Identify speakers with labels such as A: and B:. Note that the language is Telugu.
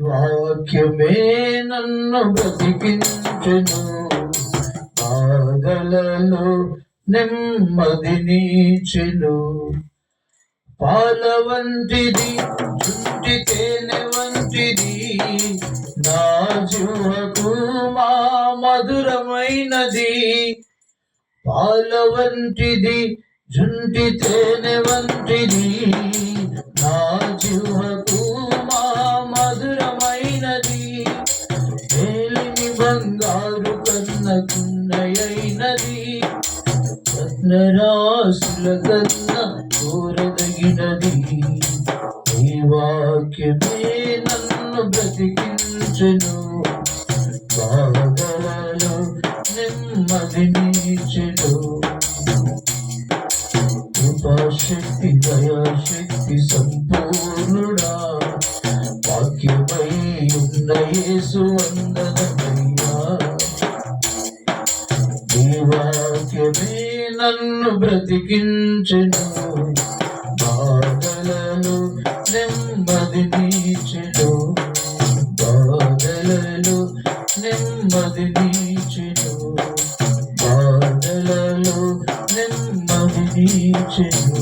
A: వాక్యమే నన్ను బ్రతికించెను బాధలలో నెమ్మదినిచెను పాల వంటిది చుంటి తేనె వంటిది నా జీవకు మా మధురమైనది. పాల వంటిది జుంటి తేనె కన్నకున్నయైనది రత్నరాశుల కన్న కోరదగినది. ఈ వాక్యమే నన్ను బ్రతికించను. బాధలలో నెమ్మది నీచెను. కృపాశక్తి దయాశక్తి సంపూర్ణుడా. వాక్యమై ఉన్న యేసు వందనమయ్యా ప్రభువే నన్ను బ్రతికించను. బాధలను నెమ్మది నీచెను. బాధలను నెమ్మది నీచెను. బాధలను నెమ్మది నీచెను.